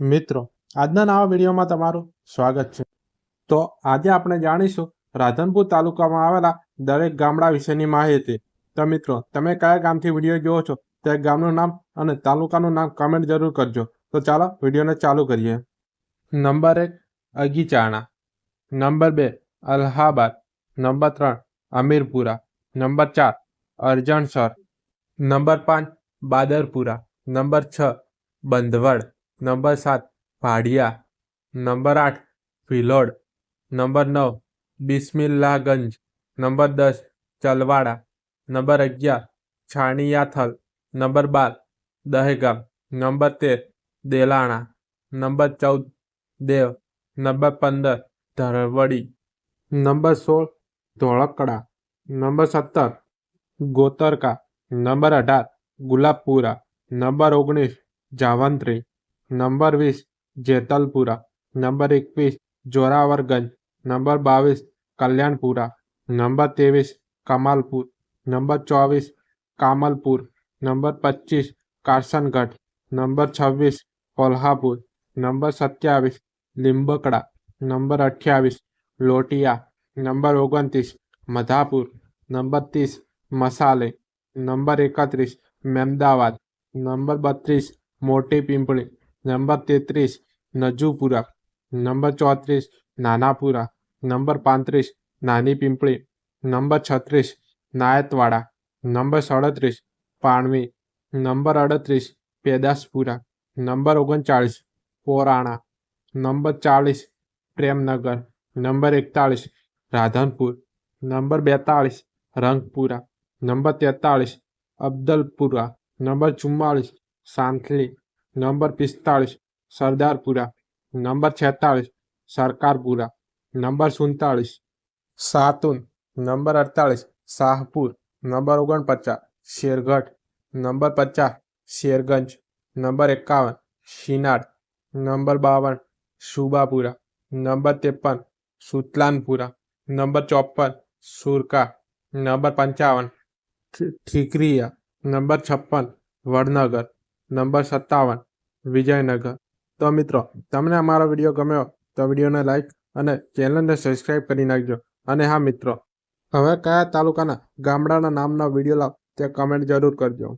મિત્રો, આજના નવા વિડીયોમાં તમારું સ્વાગત છે. તો આજે આપણે જાણીશું રાધનપુર તાલુકામાં આવેલા દરેક ગામડા વિશેની માહિતી. તો મિત્રો, તમે કયા ગામથી વીડિયો જોવો છો? તે ગામનું નામ અને તાલુકાનું નામ કમેન્ટ જરૂર કરજો. તો ચાલો વિડીયોને ચાલુ કરીએ. નંબર એક, અગીચાણા. નંબર બે, અલ્હાબાદ. નંબર ત્રણ, અમીરપુરા. નંબર ચાર, અરજણસર. નંબર પાંચ, બાદરપુરા. નંબર છ, બંધવડ. નંબર સાત, ભાડિયા. નંબર આઠ, ભિલોડ. નંબર નવ બિસ્મિલ્લાગંજ નંબર દસ, ચલવાડા. નંબર અગિયાર, છાણિયાથલ. નંબર બાર, દહેગામ. નંબર તેર, દેલાણા. નંબર ચૌદ, દેવ. નંબર પંદર, ધરવડી. નંબર સોળ, ધોળકડા. નંબર સત્તર, ગોતરકા. નંબર અઢાર, ગુલાબપુરા. નંબર ઓગણીસ, જાવંત્રી. નંબર વીસ, જેતલપુરા. નંબર એકવીસ, જોરાવરગંજ. નંબર બાવીસ, કલ્યાણપુરા. નંબર ત્રેવીસ, કમાલપુર. નંબર ચોવીસ, કામલપુર. નંબર પચીસ, કારસનગઢ. નંબર છવ્વીસ, કોલ્હાપુર. નંબર સત્યાવીસ, લીંબકડા. નંબર અઠ્યાવીસ, લોટિયા. નંબર ઓગણત્રીસ, મધાપુર. નંબર ત્રીસ, મસાલે. નંબર એકત્રીસ, મેમદાવાદ. નંબર બત્રીસ, મોટી પિંપળી. નંબર તેત્રીસ, નજુપુરા. નંબર ચોત્રીસ, નાનાપુરા. નંબર પાંત્રીસ નાની પિંપળી નંબર છત્રીસ, નાયતવાડા. નંબર સાડત્રીસ, પાણવી. નંબર અડત્રીસ પેદાસપુરા નંબર ઓગણચાળીસ, પોરાણા. નંબર ચાળીસ, પ્રેમનગર. નંબર એકતાળીસ, રાધનપુર. નંબર બેતાળીસ, રંગપુરા. નંબર તેતાળીસ, અબ્દલપુરા. નંબર ચુમ્માળીસ, સાંથલી. નંબર પિસ્તાળીસ, સરદારપુરા. નંબર છેતાળીસ, સરકારપુરા. નંબર સુડતાળીસ, સાતુન. નંબર અડતાળીસ, શાહપુર. નંબર ઓગણપચાસ, શેરગઢ. નંબર પચાસ, શેરગંજ. નંબર એકાવન શિનાડ નંબર બાવન, સુબાપુરા. નંબર ત્રેપન, સુતલાનપુરા. નંબર ચોપન, સુરકા. નંબર પંચાવન ઠીકરીયા નંબર છપ્પન, વડનગર. નંબર સત્તાવન, વિજયનગર. તો મિત્રો, તમને અમારો વીડિયો ગમ્યો, તો વિડીયોને લાઈક અને ચેનલને સબસ્ક્રાઈબ કરી નાખજો. અને હા મિત્રો, હવે કયા તાલુકાના ગામડાના નામના વીડિયો લાવ, તે કમેન્ટ જરૂર કરજો.